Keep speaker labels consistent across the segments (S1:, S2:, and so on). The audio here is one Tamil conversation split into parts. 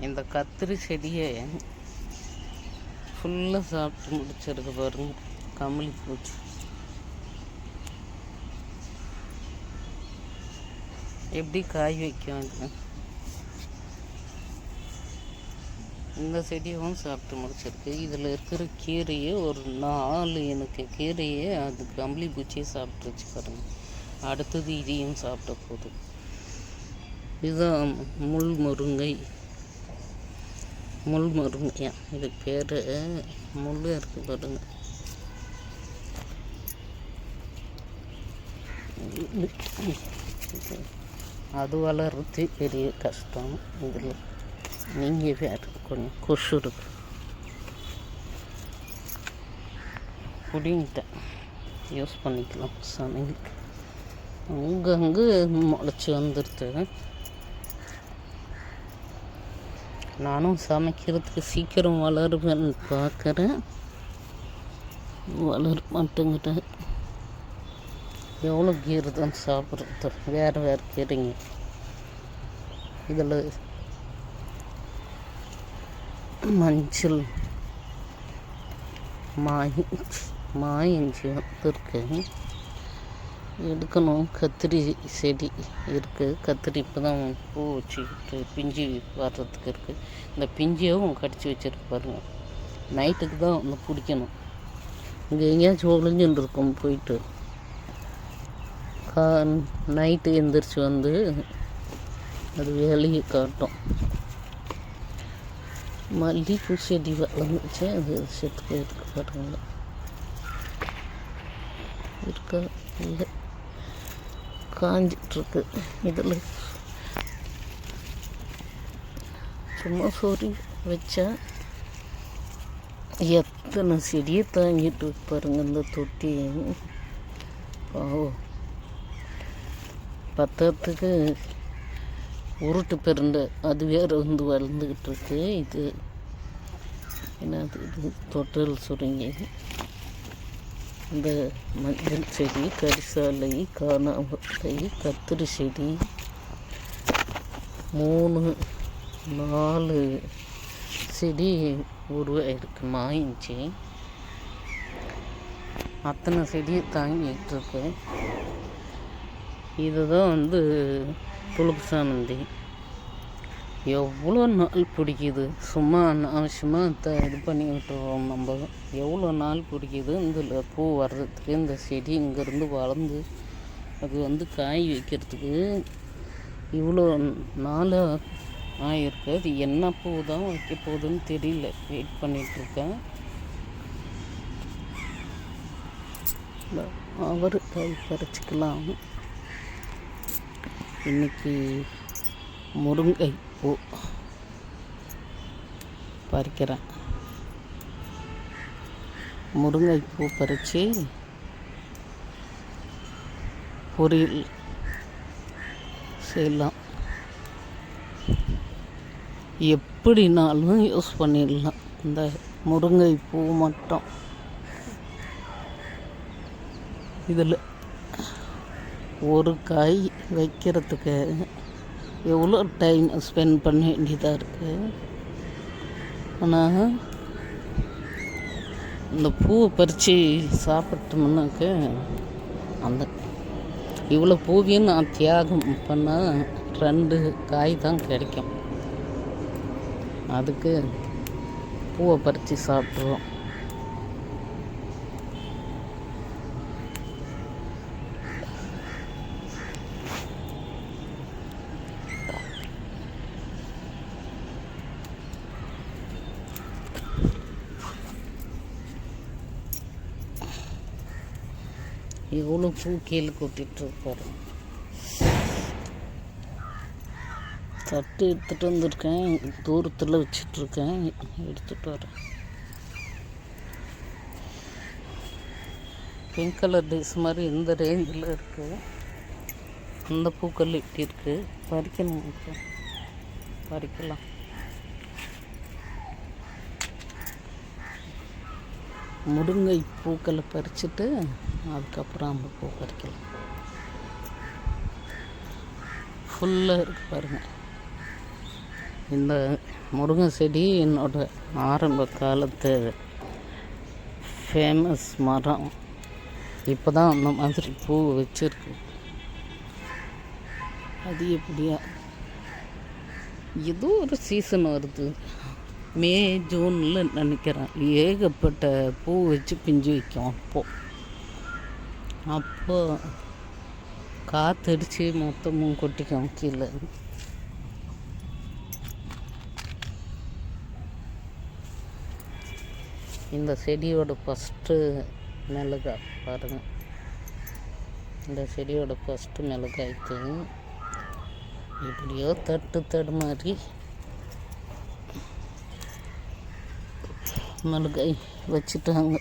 S1: இந்த கத்திரி செடியை ஃபுல்லாக சாப்பிட்டு முடிச்சிருக்கு பாருங்க. கமலி பூச்சி. எப்படி காய் வைக்கும் இது இந்த செடியும் சாப்பிட்டு முடிச்சிருக்கு. இதில் இருக்கிற கீரையே ஒரு நாலு எனக்கு கீரையே அது கம்பளி பூச்சியே சாப்பிட்டுருச்சு பாருங்க. அடுத்தது இதையும் சாப்பிட போகுது. இதுதான் முள் முருங்கை. முள் முருங்கையா? இது பேர் முள் இருக்கு பாருங்க. அது வளர்றது பெரிய கஷ்டம். இதில் நீங்கள் வேறு கொஞ்சம் கொசு இருக்கு பிடிங்கிட்டேன் யூஸ் பண்ணிக்கலாம் சமையலுக்கு அங்கங்கே முளைச்சி வந்துடுது நானும் சமைக்கிறதுக்கு சீக்கிரம் வளருவேன்னு பார்க்குறேன். வளர மாட்டேங்கிட்ட எவ்வளோ கீரை தான் சாப்பிட்றது? வேறு வேறு கீரைங்க. இதில் மஞ்சள் மாய் மாயிஞ்சி வந்துருக்கேன் எடுக்கணும். கத்திரி செடி இருக்குது கத்திரி இப்போ தான் பூ வச்சுக்கிட்டு பிஞ்சு வர்றதுக்கு இருக்குது இந்த பிஞ்சையும் கடிச்சு வச்சுருக்கு பாருங்கள் நைட்டுக்கு தான் வந்து பிடிக்கணும் இங்கே எங்கேயாச்சும் ஒளிஞ்சுன்னு இருக்கும் போயிட்டு. கா நைட்டு எந்திரிச்சு வந்து அது வேலையை காட்டும். மல்லிகைப்பூ செடி வளர்ந்துச்சு. அது செத்து போயிருக்கு பாருங்கள் இருக்கா? இல்லை. காஞ்சிட்ருக்கு இதில். சும்மா சொறி வச்சா எத்தனை செடியை தாங்கிட்டு பாருங்க இந்த தொட்டி. பாவம் பத்தத்துக்கு உருட்டு பெருண்டை. அது வேறு வந்து வளர்ந்துக்கிட்டு இருக்கு இது என்னது? இது தொட்டல் சுருங்கி. இந்த மஞ்சள் செடி கரிசாலை காணாமத்தை கத்திரி செடி. மூணு நாலு செடி உருவாயிருக்கு மாயிஞ்சி அத்தனை செடியை தாங்கிட்டு இருக்கேன் இதுதான் வந்து துளுக்கு சாமந்தி எவ்வளோ நாள் பிடிக்குது? சும்மா அனாவசியமாக த இது பண்ணி விட்டுறோம் நம்ம. எவ்வளோ நாள் பிடிக்குது? இந்த பூ வர்றதுக்கு இந்த செடி இங்கேருந்து வளர்ந்து அது வந்து காய் வைக்கிறதுக்கு இவ்வளோ நாளாக ஆயிருக்கு. அது என்ன பூ தான் வைக்க போகுதுன்னு தெரியல. வெயிட் பண்ணிகிட்ருக்கேன் அவர் காய் பறிச்சிக்கலாம். இன்னைக்கு முருங்கை. பூ பறிக்கிறேன். முருங்கை பூ பறித்து பொரியல் செய்யலாம். எப்படினாலும் யூஸ் பண்ணிடலாம். இந்த முருங்கை பூ மட்டும். இதில் ஒரு காய் வைக்கிறதுக்கு எவ்வளோ டைம் ஸ்பெண்ட் பண்ண வேண்டியதாக இருக்குது ஆனால் இந்த பூவை பறித்து சாப்பிட்டோம்னாக்க அந்த இவ்வளோ பூவையும் நான் தியாகம் பண்ணால் ரெண்டு காய் தான் கிடைக்கும். அதுக்கு பூவை பறித்து சாப்பிட்ருவோம் எவ்வளோ பூ கீழே கொட்டிகிட்ருப்பாரு. தட்டு எடுத்துகிட்டு வந்திருக்கேன். தூரத்தில் வச்சிட்ருக்கேன் எடுத்துகிட்டு வரேன் பிங்க் கலர் ட்ரெஸ் மாதிரி இந்த ரேஞ்சில் இருக்குது அந்த பூக்கள் இப்படி இருக்குது பறிக்கணும் பறிக்கலாம். முருங்கை பூக்களை பறிச்சுட்டு அதுக்கப்புறம் அந்த பூ பறிக்கலாம். ஃபுல்லாக இருக்கு பாருங்கள் இந்த முருங்கை செடி என்னோட ஆரம்ப காலத்து ஃபேமஸ் மரம். இப்போ தான் அந்த மாதிரி பூ வச்சுருக்கு. அது எப்படியா? ஏதோ ஒரு சீசன் வருது. மே ஜூனில் நினைக்கிறேன். ஏகப்பட்ட பூ வச்சு பிஞ்சு வைக்கும் அப்போது அப்போ காத்தடிச்சு மொத்தமும் கொட்டிக்கும் கீழே. இந்த செடியோட ஃபஸ்ட்டு மிளகாய் பாருங்கள் இந்த செடியோட ஃபஸ்ட்டு மிளகாய்க்கு எப்படியோ தட்டு தடு மாதிரி மிளகாய் வச்சுட்டாங்க.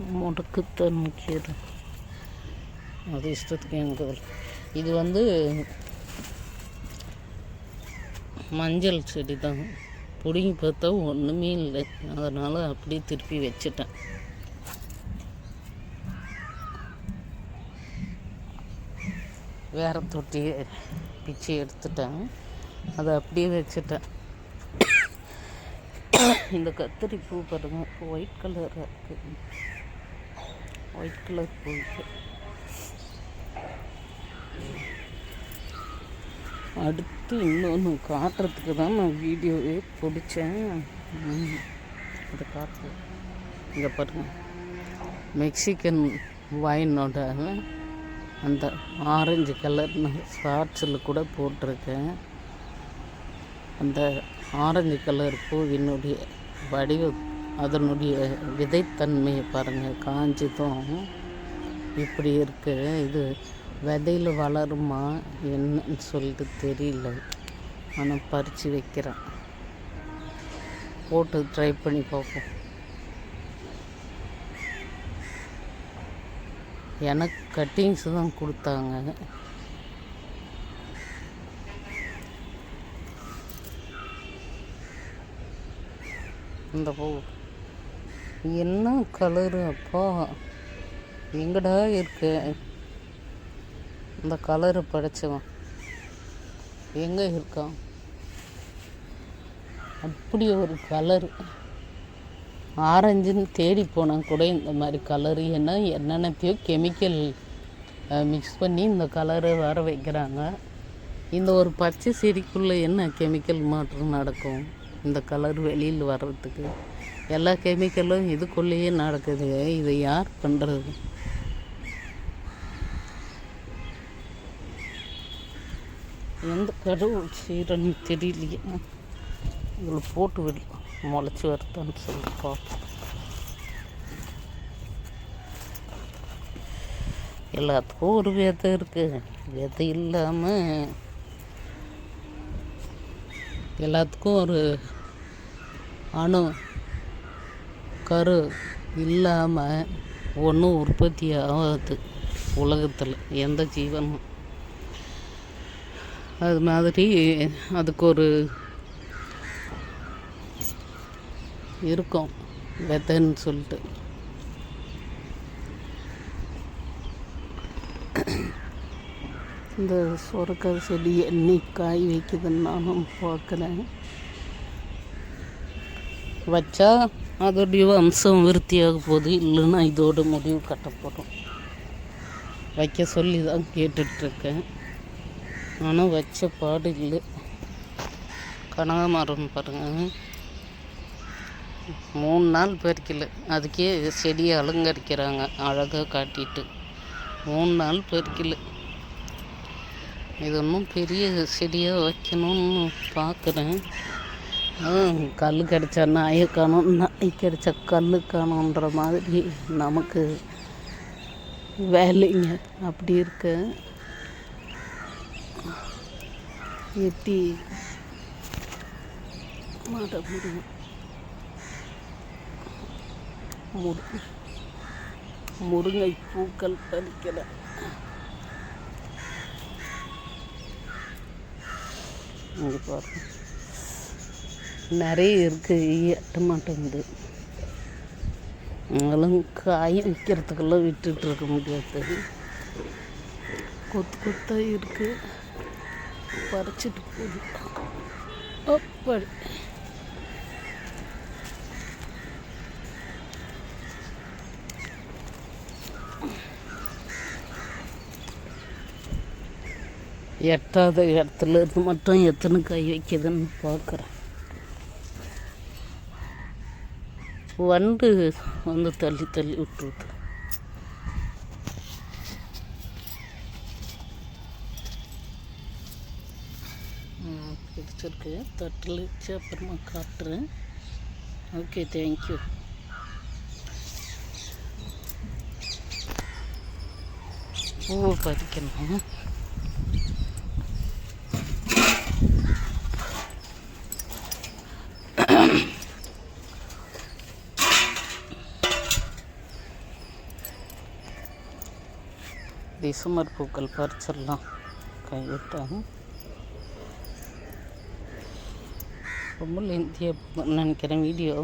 S1: முடக்கு தண்ணிக்கீரை அது இஷ்டத்துக்கு எங்கள் இது வந்து மஞ்சள் செடி தான். பிடிங்கி பார்த்தா ஒன்றுமே இல்லை. அதனால் அப்படியே திருப்பி வச்சுட்டேன். வேற தொட்டியை பிச்சு எடுத்துட்டேன். அதை அப்படியே வச்சுட்டேன். இந்த கத்திரி பூ பாருங்கள் ஒயிட் கலராக இருக்குது ஒயிட் கலர் பூ அடுத்து இன்னொன்று காட்டுறதுக்கு தான் நான் வீடியோவே பிடிச்சேன் அதை காட்டு இங்கே பாருங்க மெக்சிகன் வைனோட அந்த ஆரஞ்சு கலர் நான் ஷார்ட்ஸில் கூட போட்டிருக்கேன் அந்த ஆரஞ்சு கலர் பூவினுடைய வடிவ அதனுடைய விதைத்தன்மையை பாருங்கள். காஞ்சதும் இப்படி இருக்கு. இது விதையில் வளருமா என்னன்னு சொல்லிட்டு தெரியல. ஆனால் பறித்து வைக்கிறேன். போட்டு ட்ரை பண்ணி பார்ப்போம். எனக்கு கட்டிங்ஸ் தான் கொடுத்தாங்க. இந்த பூ. என்ன கலரு அப்பா? எங்கடா இருக்கு? இந்த கலரு படைச்சவன். எங்கே இருக்கான்? அப்படி ஒரு கலரு. ஆரஞ்சுன்னு தேடி போனால் கூட இந்த மாதிரி கலரு. ஏன்னா என்னென்னத்தையோ கெமிக்கல் மிக்ஸ் பண்ணி இந்த கலரை வர வைக்கிறாங்க. இந்த ஒரு பச்சை செடிக்குள்ளே என்ன கெமிக்கல் மாற்றம் நடக்கும்? இந்த கலர் வெளியில் வர்றதுக்கு. எல்லா கெமிக்கலும் இதுக்குள்ளேயே நடக்குது. இதை யார் பண்ணுறது எந்த கடவுள் செய்கிறன்னு தெரியலையே. இதில் போட்டு விடலாம் முளைச்சி வருதான்னு சொல்லி பார்ப்போம். எல்லாத்துக்கும் ஒரு விதை இருக்குது விதை இல்லாமல் எல்லாத்துக்கும் ஒரு அணு கரு இல்லாமல் ஒன்றும் உற்பத்தி ஆகாது உலகத்தில் எந்த ஜீவனும். அது மாதிரி அதுக்கு ஒரு இருக்கும் விதைன்னு சொல்லிட்டு. இந்த சுரக்காய் செடி எண்ணி காய் வைக்குதுன்னு நானும் பார்க்குறேன். வச்சா அதோடைய வம்சம் விருத்தியாக போகுது. இல்லைன்னா இதோட முடிவு கட்டப்படும் வைக்க சொல்லி தான் கேட்டுட்ருக்கேன். ஆனால் வச்ச பாடு இல்லை. கனகாமரம் பாருங்கள் மூணு நாள் பறிக்கல அதுக்கே செடியை அலங்கரிக்கிறாங்க அழகாக காட்டிட்டு. மூணு நாள் பறிக்கல இது ஒன்றும் பெரிய செடியாக வைக்கணும்னு பார்க்குறேன் கல் கிடச்சா நாயை காணும் நாய் கிடைச்சா கல் காணுன்ற மாதிரி நமக்கு வேலைங்க. அப்படி இருக்கு. எட்டி மாட்ட முடியும் முரு முருங்கை பூக்கள் பறிக்கிறேன் இங்கே பாருங்கள் நிறைய இருக்குது எட்ட மாட்டேங்குது அதெல்லாம் காய் விற்கிறதுக்குள்ளே விட்டுட்டு இருக்க முடியாது. கொத்து கொத்தாக இருக்குது பறிச்சிட்டு போகுது அப்படி. எட்டாத இடத்துல இருந்து மட்டும் எத்தனை கை வைக்குதுன்னு பார்க்குறேன் வண்டு வந்து தள்ளி தள்ளி விட்டுருது. பிடிச்சிருக்கு. தட்டில் வச்சு அப்புறமா காட்டுறேன். ஓகே தேங்க்யூ பூவை பறிக்கணும்? டிசம்பர் பூக்கள் பறிச்சிடலாம். கைவிட்டாங்க. ரொம்ப லென்த்தியாக நினைக்கிறேன். வீடியோ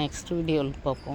S1: நெக்ஸ்ட் வீடியோவில் பார்ப்போம்.